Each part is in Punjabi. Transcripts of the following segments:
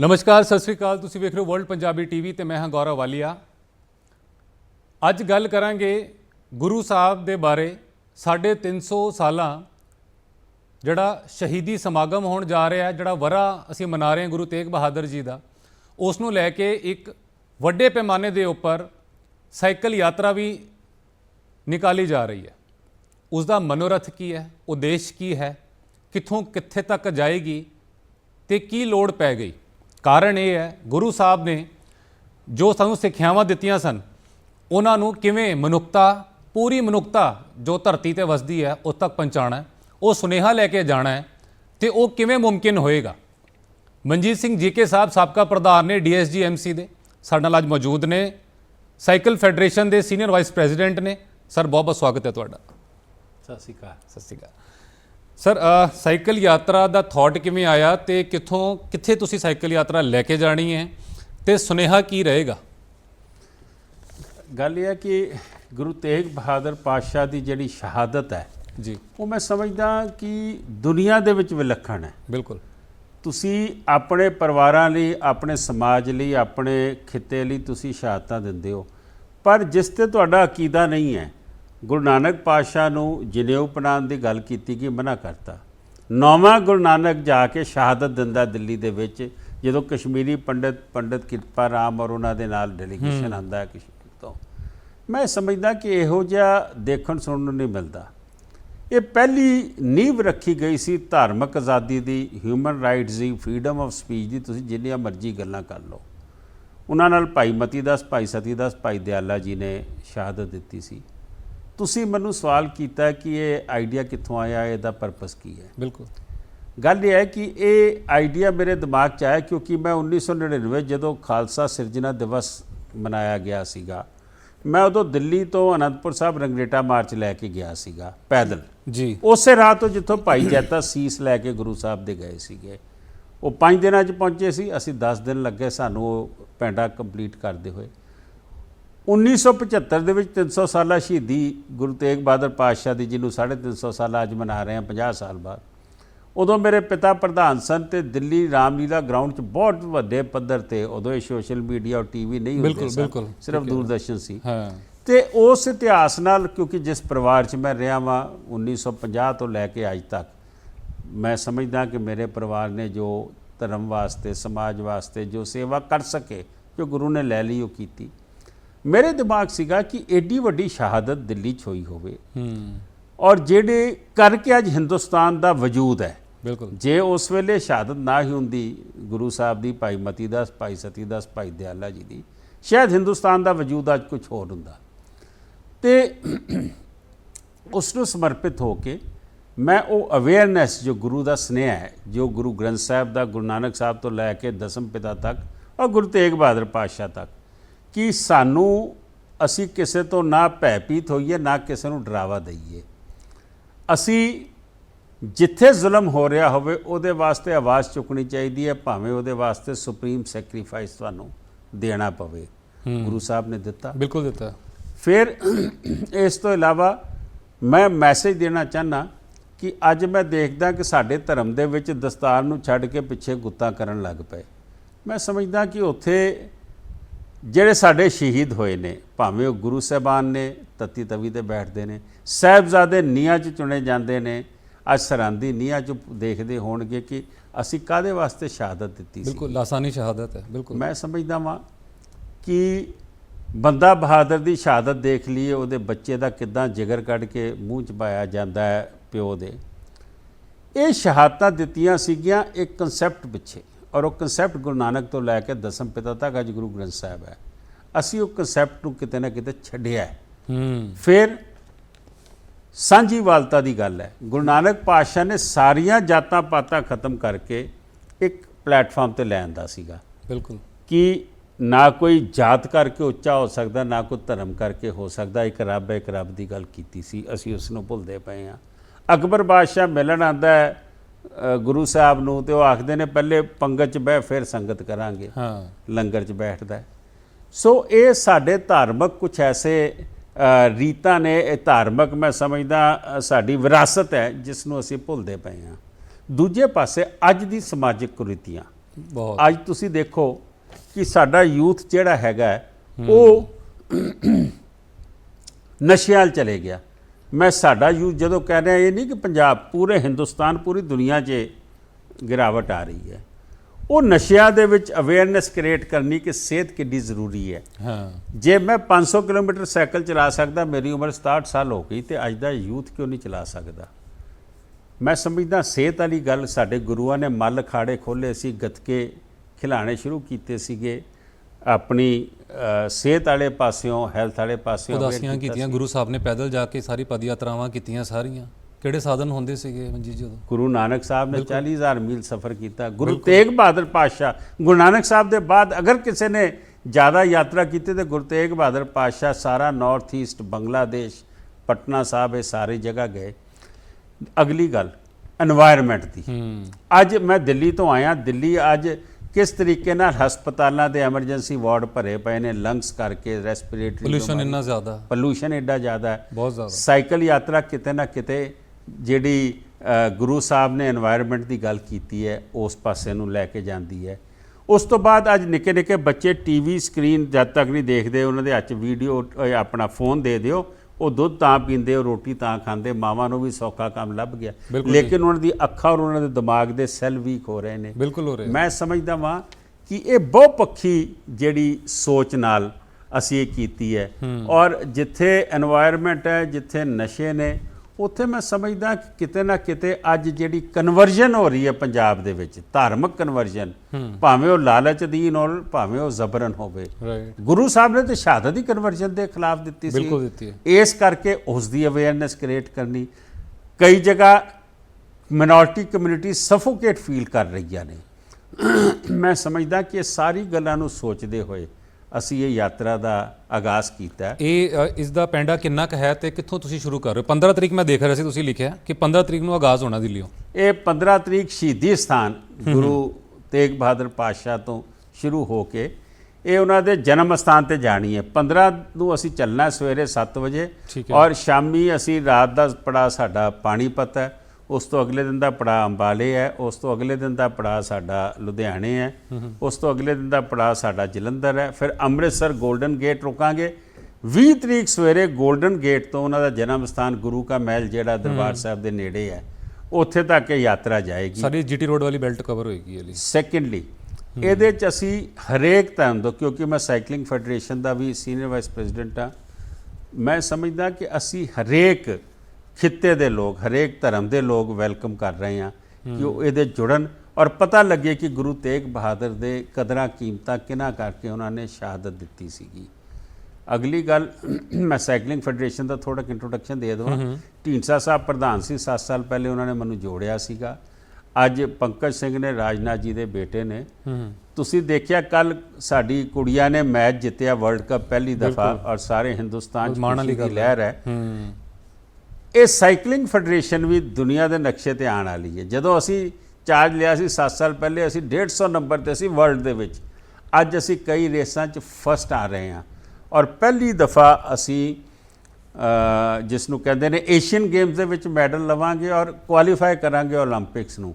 ਨਮਸਕਾਰ, ਸਤਿ ਸ੍ਰੀ ਅਕਾਲ। ਤੁਸੀਂ ਵੇਖ ਰਹੇ ਹੋ ਵਰਲਡ ਪੰਜਾਬੀ ਟੀਵੀ ਤੇ ਮੈਂ ਹਾਂ ਗੌਰਵ ਵਾਲੀਆ। ਅੱਜ ਗੱਲ ਕਰਾਂਗੇ ਗੁਰੂ ਸਾਹਿਬ ਦੇ ਬਾਰੇ, ਸਾਢੇ 300 ਸਾਲਾਂ ਜਿਹੜਾ ਸ਼ਹੀਦੀ ਸਮਾਗਮ ਹੋਣ ਜਾ ਰਿਹਾ ਹੈ, ਜਿਹੜਾ ਵਰਾ ਅਸੀਂ ਮਨਾ ਰਹੇ ਹਾਂ ਗੁਰੂ ਤੇਗ ਬਹਾਦਰ ਜੀ ਦਾ, ਉਸ ਨੂੰ ਲੈ ਕੇ ਇੱਕ ਵੱਡੇ ਪੈਮਾਨੇ ਦੇ ਉੱਪਰ ਸਾਈਕਲ ਯਾਤਰਾ ਵੀ ਨਿਕਾਲੀ ਜਾ ਰਹੀ ਹੈ। ਉਸ ਦਾ ਮਨੋਰਥ ਕੀ ਹੈ? ਉਦੇਸ਼ ਕੀ ਹੈ? ਕਿੱਥੋਂ ਕਿੱਥੇ ਤੱਕ ਜਾਏਗੀ? ਤੇ ਕੀ ਲੋੜ ਪੈ ਗਈ? ਕਾਰਨ ਇਹ ਹੈ ਗੁਰੂ ਸਾਹਿਬ ਨੇ ਜੋ ਸਾਨੂੰ ਸਿੱਖਿਆਵਾਂ ਦਿੱਤੀਆਂ ਸਨ ਉਹਨਾਂ ਨੂੰ ਕਿਵੇਂ ਮਨੁੱਖਤਾ ਪੂਰੀ ਮਨੁੱਖਤਾ ਜੋ ਧਰਤੀ ਤੇ ਵਸਦੀ ਹੈ ਉਸ ਤੱਕ ਪਹੁੰਚਾਉਣਾ ਹੈ ਉਹ ਸੁਨੇਹਾ ਲੈ ਕੇ ਜਾਣਾ ਹੈ ਤੇ ਉਹ ਕਿਵੇਂ ਮੁਮਕਿਨ ਹੋਏਗਾ? ਮਨਜੀਤ ਸਿੰਘ ਜੀਕੇ ਸਾਹਿਬ ਸਾਬਕਾ ਪ੍ਰਧਾਨ ਨੇ ਡੀਐਸਜੀ ਐਮਸੀ ਦੇ ਸਾਡੇ ਨਾਲ ਅੱਜ ਮੌਜੂਦ ਨੇ ਸਾਈਕਲ ਫੈਡਰੇਸ਼ਨ ਦੇ ਸੀਨੀਅਰ ਵਾਈਸ ਪ੍ਰੈਜ਼ੀਡੈਂਟ ਨੇ। ਸਰ ਬਹੁਤ ਬਹੁਤ ਸਵਾਗਤ ਹੈ ਤੁਹਾਡਾ। ਸਤਿ ਸ਼੍ਰੀ ਅਕਾਲ। ਸਤਿ ਸ਼੍ਰੀ ਅਕਾਲ। ਸਰ ਸਾਈਕਲ ਯਾਤਰਾ ਦਾ ਥਾਟ ਕਿਵੇਂ ਆਇਆ ਤੇ ਕਿੱਥੋਂ ਕਿੱਥੇ ਤੁਸੀਂ ਸਾਈਕਲ ਯਾਤਰਾ ਲੈ ਕੇ ਜਾਣੀ ਹੈ ਤੇ ਸੁਨੇਹਾ ਕੀ ਰਹੇਗਾ? ਗੱਲ ਇਹ ਹੈ ਕਿ ਗੁਰੂ ਤੇਗ ਬਹਾਦਰ ਪਾਤਸ਼ਾਹ ਦੀ ਜਿਹੜੀ ਸ਼ਹਾਦਤ ਹੈ ਜੀ। ਉਹ ਮੈਂ ਸਮਝਦਾ ਕਿ ਦੁਨੀਆ ਦੇ ਵਿੱਚ ਵਿਲੱਖਣ ਹੈ। ਬਿਲਕੁਲ। ਤੁਸੀਂ ਆਪਣੇ ਪਰਿਵਾਰਾਂ ਲਈ ਆਪਣੇ ਸਮਾਜ ਲਈ ਆਪਣੇ ਖਿੱਤੇ ਲਈ ਤੁਸੀਂ ਸ਼ਹਾਦਤਾਂ ਦਿੰਦੇ ਹੋ ਪਰ ਜਿਸ ਤੇ ਤੁਹਾਡਾ ਅਕੀਦਾ ਨਹੀਂ ਹੈ ਗੁਰੂ ਨਾਨਕ ਪਾਤਸ਼ਾਹ ਨੂੰ ਜਨੇਊ ਪਨਾਨ ਦੀ ਗੱਲ ਕੀਤੀ ਕਿ ਮਨਾ ਕਰਤਾ। ਨੌਵਾਂ ਗੁਰੂ ਨਾਨਕ ਜਾ ਕੇ ਸ਼ਹਾਦਤ ਦਿੰਦਾ ਦਿੱਲੀ ਦੇ ਵਿੱਚ ਜਦੋਂ ਕਸ਼ਮੀਰੀ ਪੰਡਤ ਪੰਡਤ ਕਿਰਪਾ ਰਾਮ ਔਰ ਉਹਨਾਂ ਦੇ ਨਾਲ ਡੈਲੀਗੇਸ਼ਨ ਆਂਦਾ ਹੈ ਕਸ਼ਮੀਰ ਤੋਂ। ਮੈਂ ਸਮਝਦਾ ਕਿ ਇਹੋ ਜਿਹਾ ਦੇਖਣ ਸੁਣਨ ਨੂੰ ਨਹੀਂ ਮਿਲਦਾ। ਇਹ ਪਹਿਲੀ ਨੀਂਵ ਰੱਖੀ ਗਈ ਸੀ ਧਾਰਮਿਕ ਆਜ਼ਾਦੀ ਦੀ ਹਿਊਮਨ ਰਾਈਟਸ ਦੀ ਫਰੀडम ਆਫ ਸਪੀਚ ਦੀ ਤੁਸੀਂ ਜਿੰਨੀਆਂ ਮਰਜ਼ੀ ਗੱਲਾਂ ਕਰ ਲਓ। ਉਹਨਾਂ ਨਾਲ ਭਾਈ ਮਤੀ ਦਾਸ ਭਾਈ ਸਤੀ ਦਾਸ ਭਾਈ ਦਿਆਲਾ ਜੀ ਨੇ ਸ਼ਹਾਦਤ ਦਿੱਤੀ ਸੀ। ਤੁਸੀਂ ਮੈਨੂੰ ਸਵਾਲ ਕੀਤਾ ਕਿ ਇਹ ਆਈਡੀਆ ਕਿੱਥੋਂ ਆਇਆ ਇਹਦਾ ਪਰਪਸ ਕੀ ਹੈ? ਬਿਲਕੁਲ। ਗੱਲ ਇਹ ਹੈ ਕਿ ਇਹ ਆਈਡੀਆ ਮੇਰੇ ਦਿਮਾਗ 'ਚ ਆਇਆ ਕਿਉਂਕਿ ਮੈਂ 1999 ਜਦੋਂ ਖਾਲਸਾ ਸਿਰਜਣਾ ਦਿਵਸ ਮਨਾਇਆ ਗਿਆ ਸੀਗਾ ਮੈਂ ਉਦੋਂ ਦਿੱਲੀ ਤੋਂ ਅਨੰਦਪੁਰ ਸਾਹਿਬ ਰੰਗਰੇਟਾ ਮਾਰਚ ਲੈ ਕੇ ਗਿਆ ਸੀਗਾ ਪੈਦਲ। ਜੀ। ਉਸੇ ਰਾਤ ਤੋਂ ਜਿੱਥੋਂ ਭਾਈ ਜੈਤਾ ਸੀਸ ਲੈ ਕੇ ਗੁਰੂ ਸਾਹਿਬ ਦੇ ਗਏ ਸੀਗੇ। ਉਹ 5 ਦਿਨਾਂ 'ਚ ਪਹੁੰਚੇ ਸੀ ਅਸੀਂ 10 ਦਿਨ ਲੱਗੇ ਸਾਨੂੰ ਉਹ ਪੈਂਡਾ ਕੰਪਲੀਟ ਕਰਦੇ ਹੋਏ। 1975 ਦੇ ਵਿੱਚ 300 ਸਾਲਾ ਸ਼ਹੀਦੀ ਗੁਰੂ ਤੇਗ ਬਹਾਦਰ ਪਾਤਸ਼ਾਹ ਦੀ ਜਿਹਨੂੰ 350 ਸਾਲਾ ਅੱਜ ਮਨਾ ਰਹੇ ਹਾਂ 50 ਸਾਲ ਬਾਅਦ। ਉਦੋਂ ਮੇਰੇ ਪਿਤਾ ਪ੍ਰਧਾਨ ਸਨ ਤੇ ਦਿੱਲੀ ਰਾਮਲੀਲਾ ਗਰਾਊਂਡ 'ਚ ਬਹੁਤ ਵੱਡੇ ਪੱਧਰ ਤੇ ਉਦੋਂ ਇਹ ਸੋਸ਼ਲ ਮੀਡੀਆ ਔਰ ਟੀਵੀ ਨਹੀਂ ਹੁੰਦੇ ਸਨ। ਸਿਰਫ ਦੂਰਦਰਸ਼ਨ ਸੀ। ਹਾਂ। ਤੇ ਉਸ ਇਤਿਹਾਸ ਨਾਲ ਕਿਉਂਕਿ ਜਿਸ ਪਰਿਵਾਰ 'ਚ ਮੈਂ ਰਿਹਾ ਵਾਂ 1950 ਤੋਂ ਲੈ ਕੇ ਅੱਜ ਤੱਕ ਮੈਂ ਸਮਝਦਾ ਕਿ ਮੇਰੇ ਪਰਿਵਾਰ ਨੇ ਜੋ ਧਰਮ ਵਾਸਤੇ ਸਮਾਜ ਵਾਸਤੇ ਜੋ ਸੇਵਾ ਕਰ ਸਕੇ ਜੋ ਗੁਰੂ ਨੇ ਲੈ ਲਈ ਉਹ ਕੀਤੀ। ਮੇਰੇ ਦਿਮਾਗ ਸੀਗਾ ਕਿ ਏਡੀ ਵੱਡੀ ਸ਼ਹਾਦਤ ਦਿੱਲੀ 'ਚ ਹੋਈ ਹੋਵੇ। ਹੂੰ। ਔਰ ਜਿਹੜੇ ਕਰਕੇ ਅੱਜ ਹਿੰਦੁਸਤਾਨ ਦਾ ਵਜੂਦ ਹੈ। ਬਿਲਕੁਲ। ਜੇ ਉਸ ਵੇਲੇ ਸ਼ਹਾਦਤ ਨਾ ਹੀ ਹੁੰਦੀ ਗੁਰੂ ਸਾਹਿਬ ਦੀ ਭਾਈ ਮਤੀ ਦਾਸ ਭਾਈ ਸਤੀ ਦਾਸ ਭਾਈ ਦਿਆਲਾ ਜੀ ਦੀ ਸ਼ਾਇਦ ਹਿੰਦੁਸਤਾਨ ਦਾ ਵਜੂਦ ਅੱਜ ਕੁਝ ਹੋਰ ਹੁੰਦਾ। ਤੇ ਉਸ ਨੂੰ ਸਮਰਪਿਤ ਹੋ ਕੇ ਮੈਂ ਉਹ ਅਵੇਅਰਨੈਸ ਜੋ ਗੁਰੂ ਦਾ ਸਨੇਹ ਹੈ ਜੋ ਗੁਰੂ ਗ੍ਰੰਥ ਸਾਹਿਬ ਦਾ ਗੁਰੂ ਨਾਨਕ ਸਾਹਿਬ ਤੋਂ ਲੈ ਕੇ ਦਸਮ ਪਿਤਾ ਤੱਕ ਔਰ ਗੁਰੂ ਤੇਗ ਬਹਾਦਰ ਪਾਤਸ਼ਾਹ ਤੱਕ ਕਿ ਸਾਨੂੰ ਅਸੀਂ ਕਿਸੇ ਤੋਂ ਨਾ ਭੈਭੀਤ ਹੋਈਏ ਨਾ ਕਿਸੇ ਨੂੰ ਡਰਾਵਾ ਦਈਏ। ਅਸੀਂ ਜਿੱਥੇ ਜ਼ੁਲਮ ਹੋ ਰਿਹਾ ਹੋਵੇ ਉਹਦੇ ਵਾਸਤੇ ਆਵਾਜ਼ ਚੁੱਕਣੀ ਚਾਹੀਦੀ ਹੈ ਭਾਵੇਂ ਉਹਦੇ ਵਾਸਤੇ ਸੁਪਰੀਮ ਸੈਕਰੀਫਾਈਸ ਤੁਹਾਨੂੰ ਦੇਣਾ ਪਵੇ। ਗੁਰੂ ਸਾਹਿਬ ਨੇ ਦਿੱਤਾ। ਬਿਲਕੁਲ ਦਿੱਤਾ। ਫਿਰ ਇਸ ਤੋਂ ਇਲਾਵਾ ਮੈਂ ਮੈਸੇਜ ਦੇਣਾ ਚਾਹਨਾ ਕਿ ਅੱਜ ਮੈਂ ਦੇਖਦਾ ਕਿ ਸਾਡੇ ਧਰਮ ਦੇ ਵਿੱਚ ਦਸਤਾਰ ਨੂੰ ਛੱਡ ਕੇ ਪਿੱਛੇ ਗੁੱਤਾਂ ਕਰਨ ਲੱਗ ਪਏ। ਮੈਂ ਸਮਝਦਾ ਕਿ ਉੱਥੇ ਜਿਹੜੇ ਸਾਡੇ ਸ਼ਹੀਦ ਹੋਏ ਨੇ ਭਾਵੇਂ ਉਹ ਗੁਰੂ ਸਾਹਿਬਾਨ ਨੇ ਤਤੀ ਤਵੀ ਤੇ ਬੈਠਦੇ ਨੇ ਸਾਹਿਬਜ਼ਾਦੇ ਨੀਹਾਂ 'ਚ ਚੁਣੇ ਜਾਂਦੇ ਨੇ ਅੱਜ ਸਰਾਂਦੀ ਨੀਹਾਂ 'ਚ ਦੇਖਦੇ ਹੋਣਗੇ ਕਿ ਅਸੀਂ ਕਾਦੇ ਵਾਸਤੇ ਸ਼ਹਾਦਤ ਦਿੱਤੀ ਸੀ। ਬਿਲਕੁਲ ਲਾਸਾਨੀ ਸ਼ਹਾਦਤ ਹੈ ਬਿਲਕੁਲ। ਮੈਂ ਸਮਝਦਾ ਵਾਂ ਕਿ ਬੰਦਾ ਬਹਾਦਰ ਦੀ ਸ਼ਹਾਦਤ ਦੇਖ ਲਈਏ ਉਹਦੇ ਬੱਚੇ ਦਾ ਕਿਦਾਂ ਜਿਗਰ ਕੱਢ ਕੇ ਮੂੰਹ ਚ ਪਾਇਆ ਜਾਂਦਾ ਹੈ ਪਿਓ ਦੇ। ਇਹ ਸ਼ਹਾਦਤਾਂ ਦਿੱਤੀਆਂ ਸੀਗੀਆਂ ਇੱਕ ਕਨਸੈਪਟ ਪਿੱਛੇ। ਔਰ ਉਹ ਕਨਸੈਪਟ ਗੁਰੂ ਨਾਨਕ ਤੋਂ ਲੈ ਕੇ ਦਸਮ ਪਿਤਾ ਤੱਕ ਅੱਜ ਗੁਰੂ ਗ੍ਰੰਥ ਸਾਹਿਬ ਹੈ। ਅਸੀਂ ਉਹ ਕਨਸੈਪਟ ਨੂੰ ਕਿਤੇ ਨਾ ਕਿਤੇ ਛੱਡਿਆ ਹੈ। ਹੂੰ। ਫਿਰ ਸਾਂਝੀਵਾਲਤਾ ਦੀ ਗੱਲ ਹੈ। ਗੁਰੂ ਨਾਨਕ ਪਾਤਸ਼ਾਹ ਨੇ ਸਾਰੀਆਂ ਜਾਤਾਂ ਪਾਤਾਂ ਖਤਮ ਕਰਕੇ ਇੱਕ ਪਲੇਟਫਾਰਮ ਤੇ ਲੈ ਆਂਦਾ ਸੀਗਾ। ਬਿਲਕੁਲ। ਕਿ ਨਾ ਕੋਈ ਜਾਤ ਕਰਕੇ ਉੱਚਾ ਹੋ ਸਕਦਾ ਨਾ ਕੋਈ ਧਰਮ ਕਰਕੇ ਹੋ ਸਕਦਾ। ਇੱਕ ਰੱਬ ਹੈ ਇੱਕ ਰੱਬ ਦੀ ਗੱਲ ਕੀਤੀ ਸੀ। ਅਸੀਂ ਉਸ ਨੂੰ ਭੁੱਲਦੇ ਪਏ ਹਾਂ। ਅਕਬਰ ਬਾਦਸ਼ਾਹ ਮਿਲਣ ਆਂਦਾ ਹੈ। ਗੁਰੂ ਸਾਹਿਬ ਨੂੰ ਤੇ ਉਹ ਆਖਦੇ ਨੇ ਪਹਿਲੇ ਪੰਗਤ ਚ ਬਹਿ ਫਿਰ ਸੰਗਤ ਕਰਾਂਗੇ। ਹਾਂ। ਲੰਗਰ 'ਚ ਬੈਠਦਾ। ਸੋ ਇਹ ਸਾਡੇ ਧਾਰਮਿਕ ਕੁਝ ਐਸੇ ਰੀਤਾਂ ਨੇ ਇਹ ਧਾਰਮਿਕ ਮੈਂ ਸਮਝਦਾ ਸਾਡੀ ਵਿਰਾਸਤ ਹੈ ਜਿਸ ਨੂੰ ਅਸੀਂ ਭੁੱਲਦੇ ਪਏ ਹਾਂ। ਦੂਜੇ ਪਾਸੇ ਅੱਜ ਦੀ ਸਮਾਜਿਕ ਕੁਰੀਤੀਆਂ। ਬਹੁਤ। ਅੱਜ ਤੁਸੀਂ ਦੇਖੋ ਕਿ ਸਾਡਾ ਯੂਥ ਜਿਹੜਾ ਹੈਗਾ ਉਹ ਨਸ਼ਿਆਂ ਚਲੇ ਗਿਆ। ਮੈਂ ਸਾਡਾ ਯੂਥ ਜਦੋਂ ਕਹਿ ਰਿਹਾ ਇਹ ਨਹੀਂ ਕਿ ਪੰਜਾਬ ਪੂਰੇ ਹਿੰਦੁਸਤਾਨ ਪੂਰੀ ਦੁਨੀਆ 'ਚ ਗਿਰਾਵਟ ਆ ਰਹੀ ਹੈ। ਉਹ ਨਸ਼ਿਆਂ ਦੇ ਵਿੱਚ ਅਵੇਅਰਨੈਸ ਕ੍ਰੀਏਟ ਕਰਨੀ ਕਿ ਸਿਹਤ ਕਿੰਨੀ ਜ਼ਰੂਰੀ ਹੈ। ਹਾਂ। ਜੇ ਮੈਂ 500 ਕਿਲੋਮੀਟਰ ਸਾਈਕਲ ਚਲਾ ਸਕਦਾ ਮੇਰੀ ਉਮਰ 67 ਸਾਲ ਹੋ ਗਈ ਤੇ ਅੱਜ ਦਾ ਯੂਥ ਕਿਉਂ ਨਹੀਂ ਚਲਾ ਸਕਦਾ? ਮੈਂ ਸਮਝਦਾ ਸਿਹਤ ਵਾਲੀ ਗੱਲ ਸਾਡੇ ਗੁਰੂਆਂ ਨੇ ਮੱਲ ਅਖਾੜੇ ਖੋਲੇ ਸੀ ਗੱਤਕੇ ਖਿਲਾਣੇ ਸ਼ੁਰੂ ਕੀਤੇ ਸੀਗੇ। ਆਪਣੀ ਸਿਹਤ ਵਾਲੇ ਪਾਸਿਓਂ ਹੈਲਥ ਵਾਲੇ ਪਾਸਿਓਂ ਉਦਾਸੀਆਂ ਕੀਤੀਆਂ ਗੁਰੂ ਸਾਹਿਬ ਨੇ ਪੈਦਲ ਜਾ ਕੇ ਸਾਰੀ ਪਦ ਯਾਤਰਾਵਾਂ ਕੀਤੀਆਂ ਸਾਰੀਆਂ। ਕਿਹੜੇ ਸਾਧਨ ਹੁੰਦੇ ਸੀਗੇ ਮਨਜੀਤ ਜਦੋਂ ਗੁਰੂ ਨਾਨਕ ਸਾਹਿਬ ਨੇ 40000 ਮੀਲ ਸਫ਼ਰ ਕੀਤਾ। ਗੁਰੂ ਤੇਗ ਬਹਾਦਰ ਪਾਤਸ਼ਾਹ ਗੁਰੂ ਨਾਨਕ ਸਾਹਿਬ ਦੇ ਬਾਅਦ ਅਗਰ ਕਿਸੇ ਨੇ ਜ਼ਿਆਦਾ ਯਾਤਰਾ ਕੀਤੀ ਤੇ ਗੁਰੂ ਤੇਗ ਬਹਾਦਰ ਪਾਤਸ਼ਾਹ ਸਾਰਾ ਨਾਰਥ ਈਸਟ ਬੰਗਲਾਦੇਸ਼ ਪਟਨਾ ਸਾਹਿਬ ਇਹ ਸਾਰੇ ਜਗ੍ਹਾ ਗਏ। ਅਗਲੀ ਗੱਲ এনवायरमेंट ਦੀ। ਅੱਜ ਮੈਂ ਦਿੱਲੀ ਤੋਂ ਆਇਆ। ਦਿੱਲੀ ਅੱਜ ਕਿਸ ਤਰੀਕੇ ਨਾਲ ਹਸਪਤਾਲਾਂ ਦੇ ਐਮਰਜੈਂਸੀ ਵਾਰਡ ਭਰੇ ਪਏ ਨੇ ਲੰਗਸ ਕਰਕੇ ਰੈਸਪੀਰੇਟਰੀ ਪੋਲੂਸ਼ਨ ਇੰਨਾ ਜ਼ਿਆਦਾ ਪੋਲੂਸ਼ਨ ਐਡਾ ਜ਼ਿਆਦਾ ਹੈ। ਬਹੁਤ ਜ਼ਿਆਦਾ। ਸਾਈਕਲ ਯਾਤਰਾ ਕਿਤੇ ਨਾ ਕਿਤੇ ਜਿਹੜੀ ਗੁਰੂ ਸਾਹਿਬ ਨੇ এনवायरमेंट ਦੀ ਗੱਲ ਕੀਤੀ ਹੈ ਉਸ ਪਾਸੇ ਨੂੰ ਲੈ ਕੇ ਜਾਂਦੀ ਹੈ। ਉਸ ਤੋਂ ਬਾਅਦ ਅੱਜ ਨਿੱਕੇ ਨਿੱਕੇ ਬੱਚੇ ਟੀਵੀ ਸਕਰੀਨ ਜਦ ਤੱਕ ਨਹੀਂ ਦੇਖਦੇ ਉਹਨਾਂ ਦੇ ਹੱਥ ਵੀਡੀਓ ਆਪਣਾ ਫੋਨ ਦੇ ਦਿਓ। ਉਹ ਦੁੱਧ ਤਾਂ ਪੀਂਦੇ ਉਹ ਰੋਟੀ ਤਾਂ ਖਾਂਦੇ ਮਾਵਾਂ ਨੂੰ ਵੀ ਸੌਖਾ ਕੰਮ ਲੱਭ ਗਿਆ। ਲੇਕਿਨ ਉਹਨਾਂ ਦੀ ਅੱਖਾਂ ਔਰ ਉਹਨਾਂ ਦੇ ਦਿਮਾਗ ਦੇ ਸੈੱਲ ਵੀਕ ਹੋ ਰਹੇ ਨੇ। ਬਿਲਕੁਲ ਹੋ ਰਹੇ ਮੈਂ ਸਮਝਦਾ ਵਾਂ ਕਿ ਇਹ ਬਹੁ ਪੱਖੀ ਜਿਹੜੀ ਸੋਚ ਨਾਲ ਅਸੀਂ ਇਹ ਕੀਤੀ ਹੈ। ਔਰ ਜਿੱਥੇ এনवायरमेंट ਹੈ ਜਿੱਥੇ ਨਸ਼ੇ ਨੇ ਉੱਥੇ ਮੈਂ ਸਮਝਦਾ ਕਿ ਕਿਤੇ ਨਾ ਕਿਤੇ ਅੱਜ ਜਿਹੜੀ ਕਨਵਰਜਨ ਹੋ ਰਹੀ ਹੈ ਪੰਜਾਬ ਦੇ ਵਿੱਚ ਧਾਰਮਿਕ ਕਨਵਰਜਨ ਭਾਵੇਂ ਉਹ ਲਾਲਚ ਦੀਨ ਔਰ ਭਾਵੇਂ ਉਹ ਜ਼ਬਰਨ ਹੋਵੇ। ਗੁਰੂ ਸਾਹਿਬ ਨੇ ਤੇ ਸ਼ਹਾਦਤ ਦੀ ਕਨਵਰਜਨ ਦੇ ਖਿਲਾਫ ਦਿੱਤੀ ਸੀ। ਬਿਲਕੁਲ ਦਿੱਤੀ ਹੈ। ਇਸ ਕਰਕੇ ਉਸ ਦੀ ਅਵੇਅਰਨੈਸ ਕ੍ਰੀਏਟ ਕਰਨੀ। ਕਈ ਜਗ੍ਹਾ ਮਿਨੋਰਟੀ ਕਮਿਊਨਿਟੀ ਸਫੋਕੇਟ ਫੀਲ ਕਰ ਰਹੀਆਂ ਨੇ। ਮੈਂ ਸਮਝਦਾ ਕਿ ਇਹ ਸਾਰੀ ਗੱਲਾਂ ਨੂੰ ਸੋਚਦੇ ਹੋਏ ਅਸੀਂ ਇਹ ਯਾਤਰਾ ਦਾ ਆਗਾਜ਼ ਕੀਤਾ। ਇਹ ਇਸ ਦਾ ਪੈਂਡਾ ਕਿੰਨਾ ਕੁ ਹੈ ਤੇ ਕਿੱਥੋਂ ਤੁਸੀਂ ਸ਼ੁਰੂ ਕਰ ਰਹੇ ਹੋ? 15 ਤਰੀਕ ਮੈਂ ਦੇਖ ਰਿਹਾ ਸੀ ਤੁਸੀਂ ਲਿਖਿਆ। ਕਿ 15 ਤਰੀਕ ਨੂੰ ਆਗਾਜ਼ ਹੋਣਾ ਦਿੱਲੀੋਂ ਇਹ 15 ਤਰੀਕ ਸ਼ਹੀਦੀ ਸਥਾਨ ਗੁਰੂ ਤੇਗ ਬਹਾਦਰ ਪਾਤਸ਼ਾਹ ਤੋਂ ਸ਼ੁਰੂ ਹੋ ਕੇ ਇਹ ਉਹਨਾਂ ਦੇ ਜਨਮ ਸਥਾਨ ਤੇ ਜਾਣੀ ਹੈ। 15 ਨੂੰ ਅਸੀਂ ਚੱਲਣਾ ਸਵੇਰੇ 7 ਵਜੇ। ਔਰ ਸ਼ਾਮੀ ਅਸੀਂ ਰਾਤ ਦਾ ਪੜਾ ਸਾਡਾ ਪਾਣੀਪਤ ਹੈ। ਉਸ ਤੋਂ ਅਗਲੇ ਦਿਨ ਦਾ ਪੜਾ ਅੰਬਾਲੇ ਹੈ ਉਸ ਤੋਂ ਅਗਲੇ ਦਿਨ ਦਾ ਪੜਾ ਸਾਡਾ ਲੁਧਿਆਣੇ ਹੈ ਉਸ ਤੋਂ ਅਗਲੇ ਦਿਨ ਦਾ ਪੜਾ ਸਾਡਾ ਜਲੰਧਰ ਹੈ ਫਿਰ ਅੰਮ੍ਰਿਤਸਰ 골ਡਨ ਗੇਟ ਰੁਕਾਂਗੇ। 20 ਤਰੀਕ ਸਵੇਰੇ 골ਡਨ ਗੇਟ ਤੋਂ ਉਹਨਾਂ ਦਾ ਜਨਮ ਸਥਾਨ ਗੁਰੂ ਕਾ ਮਹਿਲ ਜਿਹੜਾ ਦਰਬਾਰ ਸਾਹਿਬ ਦੇ ਨੇੜੇ ਹੈ ਉੱਥੇ ਤੱਕ ਇਹ ਯਾਤਰਾ ਜਾਏਗੀ। ਸਾਰੀ ਜੀਟੀ ਰੋਡ ਵਾਲੀ ਬੈਲਟ ਕਵਰ ਹੋਏਗੀ ਇਹ ਲਈ ਸੈਕੰਡਲੀ ਇਹਦੇ ਚ ਅਸੀਂ ਹਰੇਕ ਧਰਮ ਤੋਂ ਕਿਉਂਕਿ ਮੈਂ ਸਾਈਕਲਿੰਗ ਫੈਡਰੇਸ਼ਨ ਦਾ ਵੀ ਸੀਨੀਅਰ ਵਾਈਸ ਪ੍ਰੈਜ਼ੀਡੈਂਟ ਆ ਮੈਂ ਸਮਝਦਾ ਕਿ ਅਸੀਂ ਹਰੇਕ ਖਿੱਤੇ ਦੇ ਲੋਕ ਹਰੇਕ ਧਰਮ ਦੇ ਲੋਕ ਵੈਲਕਮ ਕਰ ਰਹੇ ਹਾਂ ਕਿ ਉਹ ਇਹਦੇ ਜੁੜਨ ਔਰ ਪਤਾ ਲੱਗੇ ਕਿ ਗੁਰੂ ਤੇਗ ਬਹਾਦਰ ਦੇ ਕਦਰਾਂ ਕੀਮਤਾਂ ਕਿਹਨਾਂ ਕਰਕੇ ਉਹਨਾਂ ਨੇ ਸ਼ਹਾਦਤ ਦਿੱਤੀ ਸੀਗੀ। ਅਗਲੀ ਗੱਲ ਮੈਂ ਸਾਈਕਲਿੰਗ ਫੈਡਰੇਸ਼ਨ ਦਾ ਥੋੜਾ ਇੰਟਰੋਡਕਸ਼ਨ ਦੇ ਦਵਾਂ। ਢੀਂਡਸਾ ਸਾਹਿਬ ਪ੍ਰਧਾਨ ਸੀ 7 ਸਾਲ ਪਹਿਲੇ ਉਹਨਾਂ ਨੇ ਮੈਨੂੰ ਜੋੜਿਆ ਸੀਗਾ। ਅੱਜ ਪੰਕਜ ਸਿੰਘ ਨੇ ਰਾਜਨਾਥ ਜੀ ਦੇ ਬੇਟੇ ਨੇ। ਤੁਸੀਂ ਦੇਖਿਆ ਕੱਲ ਸਾਡੀ ਕੁੜੀਆਂ ਨੇ ਮੈਚ ਜਿੱਤਿਆ ਵਰਲਡ ਕੱਪ ਪਹਿਲੀ ਦਫਾ ਔਰ ਸਾਰੇ ਹਿੰਦੁਸਤਾਨ ਚ ਖੁਸ਼ੀ ਦੀ ਲਹਿਰ ਹੂੰ। ਇਹ ਸਾਈਕਲਿੰਗ ਫੈਡਰੇਸ਼ਨ ਵੀ ਦੁਨੀਆ ਦੇ ਨਕਸ਼ੇ ਤੇ ਆਉਣ ਵਾਲੀ ਹੈ। ਜਦੋਂ ਅਸੀਂ ਚਾਰਜ ਲਿਆ ਸੀ 7 ਸਾਲ ਪਹਿਲੇ ਅਸੀਂ 150 ਨੰਬਰ ਤੇ ਸੀ ਵਰਲਡ ਦੇ ਵਿੱਚ। ਅੱਜ ਅਸੀਂ ਕਈ ਰੇਸਾਂ 'ਚ ਫਸਟ ਆ ਰਹੇ ਹਾਂ। ਔਰ ਪਹਿਲੀ ਦਫਾ ਅਸੀਂ ਜਿਸ ਨੂੰ ਕਹਿੰਦੇ ਨੇ ਏਸ਼ੀਅਨ ਗੇਮਸ ਦੇ ਵਿੱਚ ਮੈਡਲ ਲਵਾਂਗੇ ਔਰ ਕੁਆਲੀਫਾਈ ਕਰਾਂਗੇ 올림픽ਸ ਨੂੰ।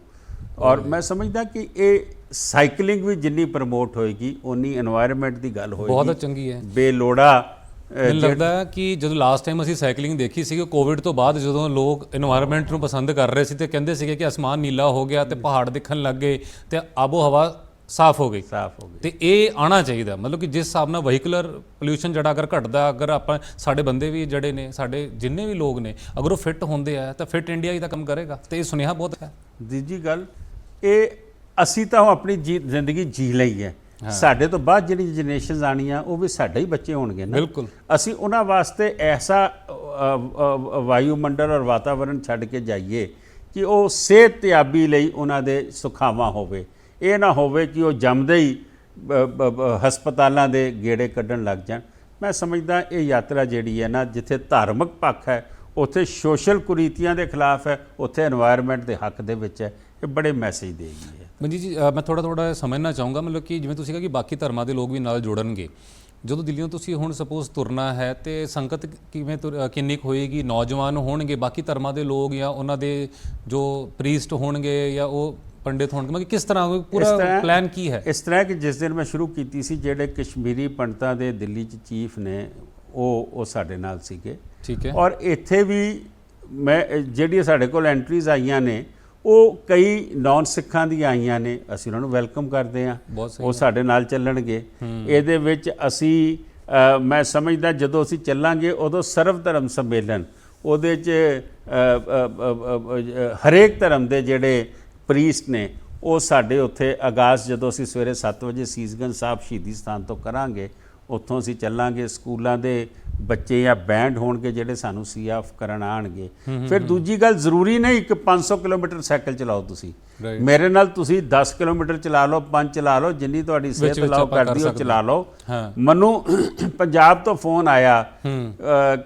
ਔਰ ਮੈਂ ਸਮਝਦਾ ਕਿ ਇਹ ਸਾਈਕਲਿੰਗ ਵੀ ਜਿੰਨੀ ਪ੍ਰਮੋਟ ਹੋਏਗੀ ਉਨੀ এনवायरमेंट ਦੀ ਗੱਲ ਹੋਏਗੀ। ਬਹੁਤ ਚੰਗੀ ਹੈ। ਬੇਲੋੜਾ ਮੈਨੂੰ ਲੱਗਦਾ ਕਿ ਜਦੋਂ ਲਾਸਟ ਟਾਈਮ ਅਸੀਂ ਸਾਈਕਲਿੰਗ ਦੇਖੀ ਸੀ ਕਿ ਕੋਵਿਡ ਤੋਂ ਬਾਅਦ ਜਦੋਂ ਲੋਕ এনवायरमेंट ਨੂੰ ਪਸੰਦ ਕਰ ਰਹੇ ਸੀ ਤੇ ਕਹਿੰਦੇ ਸੀਗੇ ਕਿ ਅਸਮਾਨ ਨੀਲਾ ਹੋ ਗਿਆ ਤੇ ਪਹਾੜ ਦੇਖਣ ਲੱਗ ਗਏ ਤੇ ਆਬੋ ਹਵਾ ਸਾਫ਼ ਹੋ ਗਈ। ਸਾਫ਼ ਹੋ ਗਈ। ਤੇ ਇਹ ਆਣਾ ਚਾਹੀਦਾ। ਮਤਲਬ ਕਿ ਜਿਸ ਹਿਸਾਬ ਨਾਲ ਵਹੀਕਲਰ ਪੋਲੂਸ਼ਨ ਜਿਹੜਾ ਅਗਰ ਘਟਦਾ ਅਗਰ ਆਪਾਂ ਸਾਡੇ ਬੰਦੇ ਵੀ ਜਿਹੜੇ ਨੇ ਸਾਡੇ ਜਿੰਨੇ ਵੀ ਲੋਕ ਨੇ ਅਗਰ ਉਹ ਫਿੱਟ ਹੁੰਦੇ ਆ ਤਾਂ ਫਿੱਟ ਇੰਡੀਆ ਹੀ ਤਾਂ ਕੰਮ ਕਰੇਗਾ। ਤੇ ਇਹ ਸੁਨੇਹਾ ਬਹੁਤ ਹੈ। ਦੂਜੀ ਗੱਲ ਇਹ ਅਸੀਂ ਤਾਂ ਆਪਣੀ ਜ਼ਿੰਦਗੀ ਜੀ ਲਈ ਹੈ। ਸਾਡੇ ਤੋਂ ਬਾਅਦ ਜਿਹੜੀ ਜਨਰੇਸ਼ਨਸ ਆਣੀਆਂ ਉਹ ਵੀ ਸਾਡੇ ਹੀ ਬੱਚੇ ਹੋਣਗੇ ਨਾ। ਬਿਲਕੁਲ। ਅਸੀਂ ਉਹਨਾਂ ਵਾਸਤੇ ਐਸਾ ਵਾਯੂਮੰਡਲ ਔਰ ਵਾਤਾਵਰਣ ਛੱਡ ਕੇ ਜਾਈਏ ਕਿ ਉਹ ਸਿਹਤ ਤਿਆਬੀ ਲਈ ਉਹਨਾਂ ਦੇ ਸੁਖਾਵਾ ਹੋਵੇ। ਇਹ ਨਾ ਹੋਵੇ ਕਿ ਉਹ ਜੰਮਦੇ ਹੀ ਹਸਪਤਾਲਾਂ ਦੇ ਗੇੜੇ ਕੱਢਣ ਲੱਗ ਜਾਣ। ਮੈਂ ਸਮਝਦਾ ਇਹ ਯਾਤਰਾ ਜਿਹੜੀ ਹੈ ਨਾ ਜਿੱਥੇ ਧਾਰਮਿਕ ਪੱਖ ਹੈ ਉੱਥੇ ਸੋਸ਼ਲ ਕੁਰੀਤੀਆਂ ਦੇ ਖਿਲਾਫ ਹੈ ਉੱਥੇ এনवायरमेंट ਦੇ ਹੱਕ ਦੇ ਵਿੱਚ ਹੈ ਇਹ ਬੜੇ ਮੈਸੇਜ ਦੇ ਗਈ ਹੈ। ਮਨਜੀਤ ਜੀ ਅ, ਮੈਂ ਥੋੜਾ ਥੋੜਾ ਸਮਝਣਾ ਚਾਹੂੰਗਾ ਮਤਲਬ ਕਿ ਜਿਵੇਂ ਤੁਸੀਂ ਕਿਹਾ ਕਿ ਬਾਕੀ ਧਰਮਾਂ ਦੇ ਲੋਕ ਵੀ ਨਾਲ ਜੁੜਨਗੇ। ਜਦੋਂ ਦਿੱਲੀੋਂ ਤੁਸੀਂ ਹੁਣ ਸਪੋਜ਼ ਤੁਰਨਾ ਹੈ ਤੇ ਸੰਗਤ ਕਿਵੇਂ ਤੁਰ- ਅ, ਕਿੰਨੀ ਕੁ ਹੋਏਗੀ? ਨੌਜਵਾਨ ਹੋਣਗੇ ਬਾਕੀ ਧਰਮਾਂ ਦੇ ਲੋਕ ਜਾਂ ਉਹਨਾਂ ਦੇ ਜੋ ਪ੍ਰੀਸਟ ਹੋਣਗੇ ਜਾਂ ਉਹ ਪੰਡਿਤ ਹੋਣਗੇ ਮਤਲਬ ਕਿਸ ਤਰ੍ਹਾਂ ਇਸ ਪੂਰਾ ਤਰ੍ਹਾਂ- ਪਲਾਨ ਕੀ ਹੈ? ਇਸ ਤਰ੍ਹਾਂ ਕਿ ਜਿਸ ਦਿਨ ਮੈਂ ਸ਼ੁਰੂ ਕੀਤੀ ਸੀ ਜਿਹੜੇ ਕਸ਼ਮੀਰੀ ਪੰਡਤਾਂ ਦੇ ਦਿੱਲੀ 'ਚ ਚੀਫ ਨੇ ਉਹ ਉਹ ਸਾਡੇ ਨਾਲ ਸੀਗੇ। ਠੀਕ ਹੈ। ਔਰ ਇੱਥੇ ਵੀ ਮੈਂ ਜਿਹੜੀਆਂ ਸਾਡੇ ਕੋਲ ਐਂਟਰੀਜ਼ ਆਈਆਂ ਨੇ ਉਹ ਕਈ ਨਾਨ ਸਿੱਖਾਂ ਦੀਆਂ ਆਈਆਂ ਨੇ ਅਸੀਂ ਉਹਨਾਂ ਨੂੰ ਵੈਲਕਮ ਕਰਦੇ ਸਹੀ ਉਹ ਸਾਡੇ ਨਾਲ ਚੱਲਣਗੇ। ਇਹਦੇ ਵਿੱਚ ਅਸੀਂ ਮੈਂ ਸਮਝਦਾ ਜਦੋਂ ਅਸੀਂ ਚੱਲਾਂਗੇ ਉਦੋਂ ਸਰਵ ਧਰਮ ਸੰਮੇਲਨ ਉਹਦੇ 'ਚ ਹਰੇਕ ਧਰਮ ਦੇ ਜਿਹੜੇ ਪ੍ਰੀਸਟ ਨੇ ਉਹ ਸਾਡੇ ਉੱਥੇ ਆਗਾਜ਼ ਜਦੋਂ ਅਸੀਂ ਸਵੇਰੇ 7 ਵਜੇ ਸੀਸਗੰਜ ਸਾਹਿਬ ਸ਼ਹੀਦੀ ਸਥਾਨ ਤੋਂ ਕਰਾਂਗੇ ਉੱਥੋਂ ਅਸੀਂ ਚੱਲਾਂਗੇ ਸਕੂਲਾਂ ਦੇ ਬੱਚੇ ਜਾਂ ਬੈਂਡ ਹੋਣਗੇ ਜਿਹੜੇ ਸਾਨੂੰ ਸੀ ਆਫ ਕਰਨ ਆਣਗੇ ਫਿਰ ਦੂਜੀ ਗੱਲ ਜ਼ਰੂਰੀ ਨਹੀਂ ਕਿ 500 ਕਿਲੋਮੀਟਰ ਸਾਈਕਲ ਚਲਾਓ ਤੁਸੀਂ. ਮੇਰੇ ਨਾਲ ਤੁਸੀਂ 10 ਕਿਲੋਮੀਟਰ ਚਲਾ ਲਓ 5 ਚਲਾ ਲਓ ਜਿੰਨੀ ਤੁਹਾਡੀ ਸਿਹਤ ਲਾਓ ਕਰਦੀ ਉਹ ਚਲਾ ਲਓ। ਮੈਨੂੰ ਪੰਜਾਬ ਤੋਂ ਫੋਨ ਆਇਆ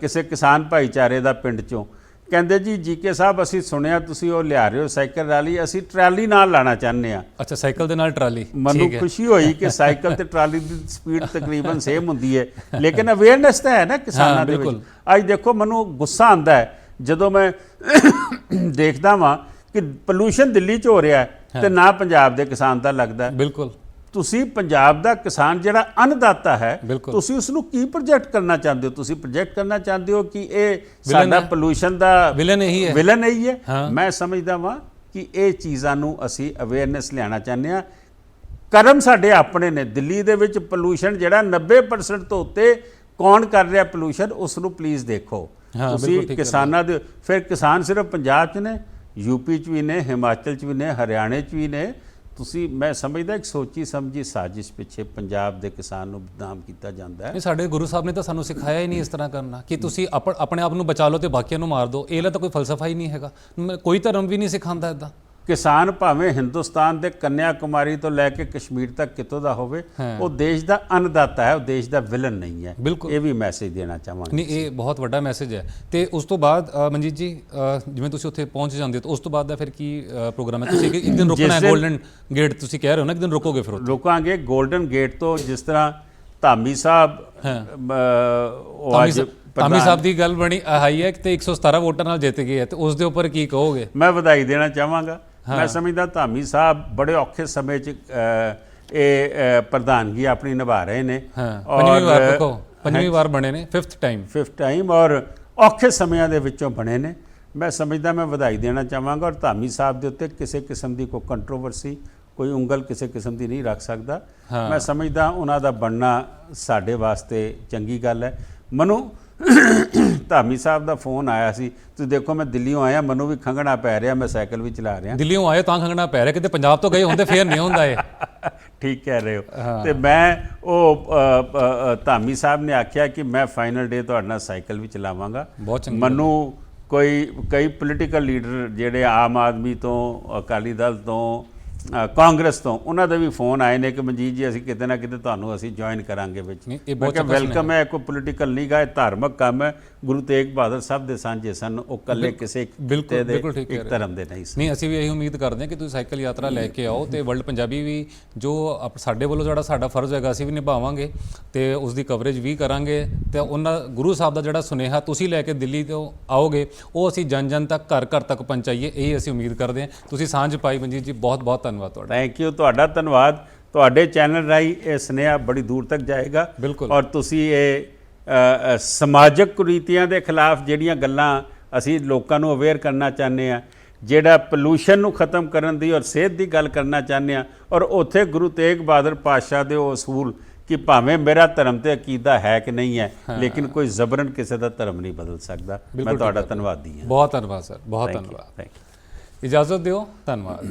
ਕਿਸੇ ਕਿਸਾਨ ਭਾਈਚਾਰੇ ਦਾ ਪਿੰਡ ਚੋਂ। ਕਹਿੰਦੇ ਜੀ ਜੀਕੇ ਸਾਹਿਬ ਅਸੀਂ ਸੁਣਿਆ ਤੁਸੀਂ ਉਹ ਲਿਆ ਰਹੇ ਹੋ ਸਾਈਕਲ ਰੈਲੀ ਅਸੀਂ ਟਰਾਲੀ ਨਾਲ ਲਾਣਾ ਚਾਹੁੰਦੇ ਆ ਅੱਛਾ ਸਾਈਕਲ ਦੇ ਨਾਲ ਟਰਾਲੀ। ਮੈਨੂੰ ਖੁਸ਼ੀ ਹੋਈ ਕਿ ਸਾਈਕਲ ਤੇ ਟਰਾਲੀ ਦੀ ਸਪੀਡ ਤਕਰੀਬਨ ਸੇਮ ਹੁੰਦੀ ਹੈ। ਲੇਕਿਨ ਅਵੇਅਰਨੈਸ ਤਾਂ ਹੈ ਨਾ ਕਿਸਾਨਾਂ ਦੇ ਵਿੱਚ। ਅੱਜ ਦੇਖੋ ਮੈਨੂੰ ਗੁੱਸਾ ਆਂਦਾ ਹੈ ਜਦੋਂ ਮੈਂ ਦੇਖਦਾ ਵਾਂ ਕਿ ਪੋਲੂਸ਼ਨ ਦਿੱਲੀ 'ਚ ਹੋ ਰਿਹਾ ਹੈ ਤੇ ਨਾ ਪੰਜਾਬ ਦੇ ਕਿਸਾਨ ਦਾ ਲੱਗਦਾ। ਬਿਲਕੁਲ। ਤੁਸੀਂ ਪੰਜਾਬ ਦਾ ਕਿਸਾਨ ਜਿਹੜਾ ਅੰਨਦਾਤਾ ਹੈ। ਤੁਸੀਂ ਉਸ ਨੂੰ ਕੀ ਪ੍ਰੋਜੈਕਟ ਕਰਨਾ ਚਾਹੁੰਦੇ ਹੋ ਤੁਸੀਂ ਪ੍ਰੋਜੈਕਟ ਕਰਨਾ ਚਾਹੁੰਦੇ ਹੋ ਕਿ ਇਹ ਸਾਡਾ। ਪੋਲੂਸ਼ਨ ਦਾ ਵਿਲਨ ਇਹੀ ਹੈ ਵਿਲਨ ਇਹੀ ਹੈ ਹਾਂ। ਮੈਂ ਸਮਝਦਾ ਵਾਂ ਕਿ ਇਹ ਚੀਜ਼ਾਂ ਨੂੰ ਅਸੀਂ ਅਵੇਅਰਨੈਸ ਲਿਆਉਣਾ ਚਾਹੁੰਦੇ ਆ ਕਰਮ ਸਾਡੇ ਆਪਣੇ ਨੇ ਦਿੱਲੀ ਦੇ ਵਿੱਚ ਪੋਲੂਸ਼ਨ ਜਿਹੜਾ 90% ਤੋਂ ਉੱਤੇ ਕੌਣ ਕਰ ਰਿਹਾ ਪੋਲੂਸ਼ਨ ਉਸ ਨੂੰ ਪਲੀਜ਼ ਦੇਖੋ ਤੁਸੀਂ। ਕਿਸਾਨਾਂ ਦੇ ਫਿਰ ਕਿਸਾਨ ਸਿਰਫ ਪੰਜਾਬ 'ਚ ਨੇ ਯੂਪੀ 'ਚ ਵੀ ਨੇ ਹਿਮਾਚਲ 'ਚ ਵੀ ਨੇ ਹਰਿਆਣੇ 'ਚ ਵੀ ਨੇ ਤੁਸੀਂ, ਮੈਂ ਸਮਝਦਾ ਇੱਕ ਸੋਚੀ ਸਮਝੀ ਸਾਜ਼ਿਸ਼ ਪਿੱਛੇ ਪੰਜਾਬ ਦੇ ਕਿਸਾਨ ਨੂੰ ਬਦਨਾਮ ਕੀਤਾ ਜਾਂਦਾ ਹੈ। ਨਹੀਂ ਸਾਡੇ ਗੁਰੂ ਸਾਹਿਬ ਨੇ ਤਾਂ ਸਾਨੂੰ ਸਿਖਾਇਆ ਹੀ ਨਹੀਂ ਇਸ ਤਰ੍ਹਾਂ ਕਰਨਾ ਕਿ ਤੁਸੀਂ ਆਪਣੇ ਆਪ ਨੂੰ ਬਚਾ ਲਓ ਤੇ ਬਾਕੀਆਂ ਨੂੰ ਮਾਰ ਦਿਓ। ਇਹ ਲਾ ਤਾਂ ਕੋਈ ਫਲਸਫਾ ਹੀ ਨਹੀਂ ਹੈਗਾ। ਕੋਈ ਧਰਮ ਵੀ ਨਹੀਂ ਸਿਖਾਉਂਦਾ ਇਦਾਂ ਕਿਸਾਨ ਭਾਵੇਂ ਹਿੰਦੁਸਤਾਨ ਦੇ ਕੰਨਿਆ ਕੁਮਾਰੀ ਤੋਂ ਲੈ ਕੇ ਕਸ਼ਮੀਰ ਤੱਕ ਕਿਤੋਂ ਦਾ ਹੋਵੇ। ਉਹ ਦੇਸ਼ ਦਾ ਅੰਨਦਾਤਾ ਹੈ ਉਹ ਦੇਸ਼ ਦਾ ਵਿਲਨ ਨਹੀਂ ਹੈ। ਇਹ ਵੀ ਮੈਸੇਜ ਦੇਣਾ ਚਾਹਾਂਗਾ ਨਹੀਂ ਇਹ ਬਹੁਤ ਵੱਡਾ ਮੈਸੇਜ ਹੈ। ਤੇ ਉਸ ਤੋਂ ਬਾਅਦ ਮਨਜੀਤ ਜੀ ਜਿਵੇਂ ਤੁਸੀਂ ਉੱਥੇ ਪਹੁੰਚ ਜਾਂਦੇ ਹੋ ਤਾਂ ਉਸ ਤੋਂ ਬਾਅਦ ਦਾ ਫਿਰ ਕੀ ਪ੍ਰੋਗਰਾਮ ਹੈ? ਤੁਸੀਂ ਇੱਕ ਦਿਨ ਰੁਕਣਾ ਹੈ 골ਡਨ ਗੇਟ ਤੁਸੀਂ ਕਹਿ ਰਹੇ ਹੋ ਨਾ ਇੱਕ ਦਿਨ ਰੁਕੋਗੇ ਫਿਰ ਉੱਥੇ? ਰੁਕਾਂਗੇ। 골ਡਨ ਗੇਟ ਤੋਂ ਜਿਸ ਤਰ੍ਹਾਂ ਧਾਮੀ ਸਾਹਿਬ ਉਹ ਧਾਮੀ ਅੱਜ ਸਾਹਿਬ- ਧਾਮੀ ਸਾਹਿਬ ਦੀ ਗੱਲ ਬਣੀ ਹਾਈ ਹੈ ਕਿ ਤੇ 117 ਵੋਟਾਂ ਨਾਲ ਜਿੱਤ ਗਏ ਹੈ ਤੇ ਉਸ ਦੇ ਉੱਪਰ ਕੀ ਕਹੋਗੇ? ਮੈਂ ਵਧਾਈ ਦੇਣਾ ਚਾਹਾਂਗਾ। ਮੈਂ ਸਮਝਦਾ ਧਾਮੀ ਸਾਹਿਬ ਬੜੇ ਔਖੇ ਸਮੇਂ 'ਚ ਇਹ ਪ੍ਰਧਾਨਗੀ ਆਪਣੀ ਨਿਭਾ ਰਹੇ ਨੇ। ਹਾਂ ਪੰਜਵੀਂ ਵਾਰ ਦੇਖੋ ਪੰਜਵੀਂ ਵਾਰ ਬਣੇ ਨੇ 5th ਟਾਈਮ ਫਿਫਥ ਟਾਈਮ ਔਰ ਔਖੇ ਸਮਿਆਂ ਦੇ ਵਿੱਚੋਂ ਬਣੇ ਨੇ। ਮੈਂ ਸਮਝਦਾ ਮੈਂ ਵਧਾਈ ਦੇਣਾ ਚਾਹਾਂਗਾ ਔਰ ਧਾਮੀ ਸਾਹਿਬ ਦੇ ਉੱਤੇ ਕਿਸੇ ਕਿਸਮ ਦੀ ਕੋਈ ਕੰਟਰੋਵਰਸੀ ਕੋਈ ਉਂਗਲ ਕਿਸੇ ਕਿਸਮ ਦੀ ਨਹੀਂ ਰੱਖ ਸਕਦਾ। ਮੈਂ ਸਮਝਦਾ ਉਹਨਾਂ ਦਾ ਬਣਨਾ ਸਾਡੇ ਵਾਸਤੇ ਚੰਗੀ ਗੱਲ ਹੈ। ਮਨੂੰ ਧਾਮੀ ਸਾਹਿਬ ਦਾ ਫੋਨ ਆਇਆ ਸੀ। ਤੁਸੀਂ ਦੇਖੋ ਮੈਂ ਦਿੱਲੀੋਂ ਆਇਆ ਮੈਨੂੰ ਵੀ ਖੰਗਣਾ ਪੈ ਰਿਹਾ ਮੈਂ ਸਾਈਕਲ ਵੀ ਚਲਾ ਰਿਹਾ। ਦਿੱਲੀੋਂ ਆਏ ਤਾਂ ਖੰਗਣਾ ਪੈ ਰਿਹਾ ਕਿਤੇ ਪੰਜਾਬ ਤੋਂ ਗਏ ਹੁੰਦੇ ਫੇਰ ਨਹੀਂ ਹੁੰਦਾ ਇਹ। ਠੀਕ ਕਹਿ ਰਹੇ ਹੋ। ਤੇ ਮੈਂ ਉਹ ਧਾਮੀ ਸਾਹਿਬ ਨੇ ਆਖਿਆ ਕਿ ਮੈਂ ਫਾਈਨਲ ਡੇ ਤੁਹਾਡੇ ਨਾਲ ਸਾਈਕਲ ਵੀ ਚਲਾਵਾਂਗਾ। ਮੈਨੂੰ ਕੋਈ ਕਈ ਪੋਲੀਟੀਕਲ ਲੀਡਰ ਜਿਹੜੇ ਆਮ ਆਦਮੀ ਤੋਂ ਅਕਾਲੀ ਦਲ ਤੋਂ ਕਾਂਗਰਸ ਤੋਂ ਉਹਨਾਂ ਦੇ ਵੀ ਫੋਨ ਆਏ ਨੇ ਕਿ ਮਨਜੀਤ ਜੀ ਅਸੀਂ ਕਿਤੇ ਨਾ ਕਿਤੇ ਤੁਹਾਨੂੰ ਅਸੀਂ ਜੁਆਇਨ ਕਰਾਂਗੇ ਵਿੱਚ। ਮੈਂ ਕਿਹਾ ਵੈਲਕਮ ਹੈ ਕੋਈ ਪੋਲੀਟੀਕਲ ਨਹੀਂ ਗਾ ਇਹ ਧਾਰਮਿਕ ਕੰਮ ਹੈ। ਗੁਰੂ ਤੇਗ ਬਹਾਦਰ ਸਾਹਿਬ ਦੇ ਸਾਂਝੇ ਸਨ ਉਹ ਕੱਲੇ ਕਿਸੇ ਬਿਲਕੁਲ- ਬਿਲਕੁਲ ਠੀਕ ਹੋ। ਧਰਮ ਦੇ ਨਹੀਂ ਸਨ ਨਹੀਂ ਅਸੀਂ ਵੀ ਇਹੀ ਉਮੀਦ ਕਰਦੇ ਹਾਂ ਕਿ ਤੁਸੀਂ ਸਾਈਕਲ ਯਾਤਰਾ ਲੈ ਕੇ ਆਓ ਤੇ ਵਰਲਡ ਪੰਜਾਬੀ ਵੀ ਜੋ ਸਾਡੇ ਵੱਲੋਂ ਜਿਹੜਾ ਸਾਡਾ ਫਰਜ਼ ਹੈਗਾ ਅਸੀਂ ਵੀ ਨਿਭਾਵਾਂਗੇ ਤੇ ਉਸ ਦੀ ਕਵਰੇਜ ਵੀ ਕਰਾਂਗੇ ਤੇ ਉਹਨਾਂ ਗੁਰੂ ਸਾਹਿਬ ਦਾ ਜਿਹੜਾ ਸੁਨੇਹਾ ਤੁਸੀਂ ਲੈ ਕੇ ਦਿੱਲੀ ਤੋਂ ਆਓਗੇ ਉਹ ਅਸੀਂ ਜਨ ਜਨ ਤੱਕ ਘਰ ਘਰ ਤੱਕ ਪਹੁੰਚਾਈਏ ਇਹੀ ਅਸੀਂ ਉਮੀਦ ਕਰਦੇ ਹਾਂ। ਤੁਸੀਂ ਸਾਂਝ ਪਾਈ ਮਨਜੀਤ ਜੀ ਬਹੁਤ ਬਹੁਤ ਧੰਨਵਾਦ ਤੁਹਾਡਾ। ਥੈਂਕ ਯੂ ਤੁਹਾਡਾ ਧੰਨਵਾਦ। ਤੁਹਾਡੇ ਚੈਨਲ ਰਾਹੀਂ ਇਹ ਸੁਨੇਹਾ ਬੜੀ ਦੂਰ ਤੱਕ ਜਾਏਗਾ। ਬਿਲਕੁਲ। ਔਰ ਤੁਸੀਂ ਇਹ ਸਮਾਜਿਕ ਕੁਰੀਤੀਆਂ ਦੇ ਖਿਲਾਫ ਜਿਹੜੀਆਂ ਗੱਲਾਂ ਅਸੀਂ ਲੋਕਾਂ ਨੂੰ ਅਵੇਅਰ ਕਰਨਾ ਚਾਹੁੰਦੇ ਆ ਜਿਹੜਾ ਪੋਲੂਸ਼ਨ ਨੂੰ ਖਤਮ ਕਰਨ ਦੀ ਔਰ ਸਿਹਤ ਦੀ ਗੱਲ ਕਰਨਾ ਚਾਹੁੰਦੇ ਆ ਔਰ ਉੱਥੇ ਗੁਰੂ ਤੇਗ ਬਹਾਦਰ ਪਾਤਸ਼ਾਹ ਦੇ ਉਹ ਅਸੂਲ ਕਿ ਭਾਵੇਂ ਮੇਰਾ ਧਰਮ ਤੇ ਅਕੀਦਾ ਹੈ ਕਿ ਨਹੀਂ ਹੈ ਲੇਕਿਨ ਕੋਈ ਜ਼ਬਰਨ ਕਿਸੇ ਦਾ ਧਰਮ ਨਹੀਂ ਬਦਲ ਸਕਦਾ। ਮੈਂ ਤੁਹਾਡਾ ਧੰਨਵਾਦੀ ਹਾਂ। ਬਹੁਤ ਧੰਨਵਾਦ ਸਰ ਬਹੁਤ ਧੰਨਵਾਦ. ਇਜਾਜ਼ਤ ਦਿਓ ਧੰਨਵਾਦ।